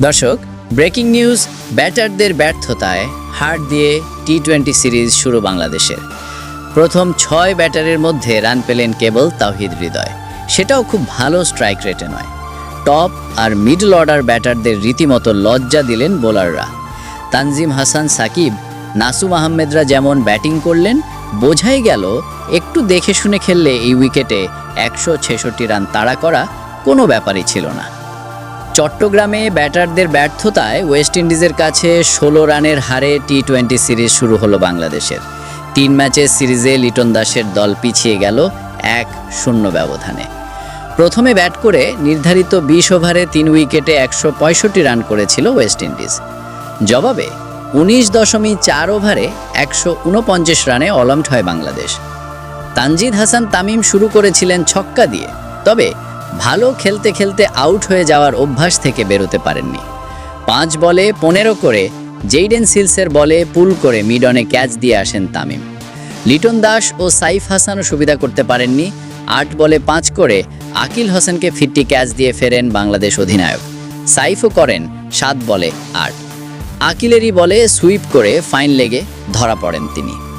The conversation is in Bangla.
দর্শক, ব্রেকিং নিউজ, ব্যাটারদের ব্যর্থতায় হার দিয়ে টি টোয়েন্টি সিরিজ শুরু বাংলাদেশের। প্রথম ছয় ব্যাটারের মধ্যে রান পেলেন কেবল তাওহিদ হৃদয়। সেটাও খুব ভালো স্ট্রাইক রেটে নয়। টপ আর মিডল অর্ডার ব্যাটারদের রীতিমতো লজ্জা দিলেন বোলাররা। তানজিম হাসান সাকিব, নাসুম আহমেদরা যেমন ব্যাটিং করলেন, বোঝাই গেল একটু দেখে শুনে খেললে এই উইকেটে একশো ছেষট্টি রান তাড়া করা কোনো ব্যাপারই ছিল না। চট্টগ্রামে ব্যাটারদের ব্যর্থতায় ওয়েস্ট ইন্ডিজের কাছে ষোলো রানের হারে টি টোয়েন্টি সিরিজ শুরু হলো বাংলাদেশের। তিন ম্যাচের সিরিজে লিটন দাসের দল পিছিয়ে গেল এক শূন্য ব্যবধানে। প্রথমে ব্যাট করে নির্ধারিত বিশ ওভারে তিন উইকেটে একশো পঁয়ষট্টি রান করেছিল ওয়েস্ট ইন্ডিজ। জবাবে উনিশ দশমিক চার ওভারে একশো উনপঞ্চাশ রানে অলআউট হয় বাংলাদেশ। তানজিদ হাসান তামিম শুরু করেছিলেন ছক্কা দিয়ে, তবে ভালো খেলতে খেলতে আউট হয়ে যাওয়ার অভ্যাস থেকে বেরোতে পারেননি। পাঁচ বলে পনেরো করে জেইডেন সিলসের বলে পুল করে মিডনে ক্যাচ দিয়ে আসেন তামিম। লিটন দাস ও সাইফ হাসানও সুবিধা করতে পারেননি। আট বলে পাঁচ করে আকিল হোসেনকে ফিরতি ক্যাচ দিয়ে ফেরেন বাংলাদেশ অধিনায়ক। সাইফও করেন সাত বলে আট। আকিলেরই বলে সুইপ করে ফাইন লেগে ধরা পড়েন তিনি।